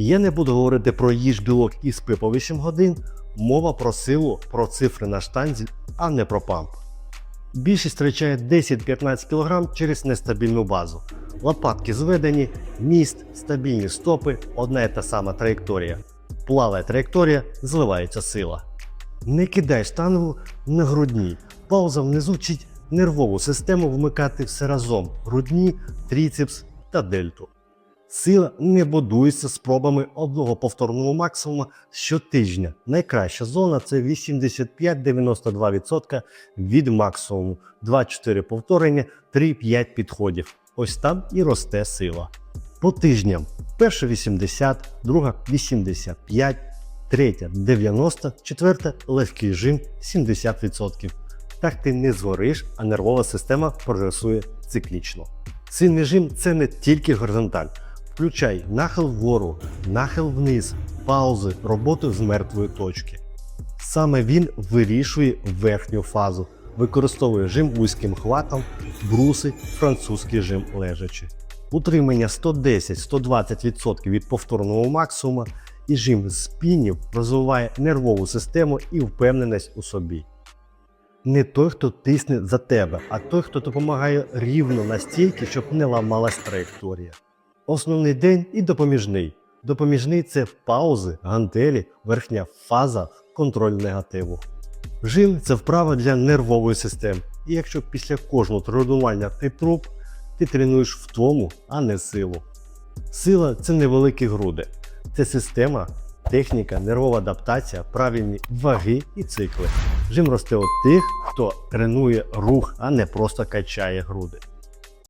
Я не буду говорити про їж білок і спи по 8 годин. Мова про силу, про цифри на штанзі, а не про памп. Більшість втрачає 10-15 кг через нестабільну базу. Лопатки зведені, міст, стабільні стопи, одна і та сама траєкторія. Плаває траєкторія, зливається сила. Не кидай штангу на грудні. Пауза внизу вчить нервову систему вмикати все разом: грудні, тріцепс та дельту. Сила не будується спробами одного повторного максимума щотижня. Найкраща зона це 85-92% від максимуму, 2-4 повторення, 3-5 підходів. Ось там і росте сила. По тижням перша 80, друга 85, третя 90, четверта легкий жим 70%. Так ти не згориш, а нервова система прогресує циклічно. Сильний жим це не тільки горизонталь. Включай нахил вгору, нахил вниз, паузи, роботу з мертвої точки. Саме він вирішує верхню фазу, використовує жим вузьким хватом, бруси, французький жим лежачи. Утримання 110-120% від повторного максимума і жим з спінів розвиває нервову систему і впевненість у собі. Не той, хто тисне за тебе, а той, хто допомагає рівно настільки, щоб не ламалась траєкторія. Основний день і допоміжний. Допоміжний це паузи, гантелі, верхня фаза, контроль негативу. Жим це вправа для нервової системи. І якщо після кожного тренування ти труп, ти тренуєш втому, а не силу. Сила це невеликі груди. Це система, техніка, нервова адаптація, правильні ваги і цикли. Жим росте у тих, хто тренує рух, а не просто качає груди.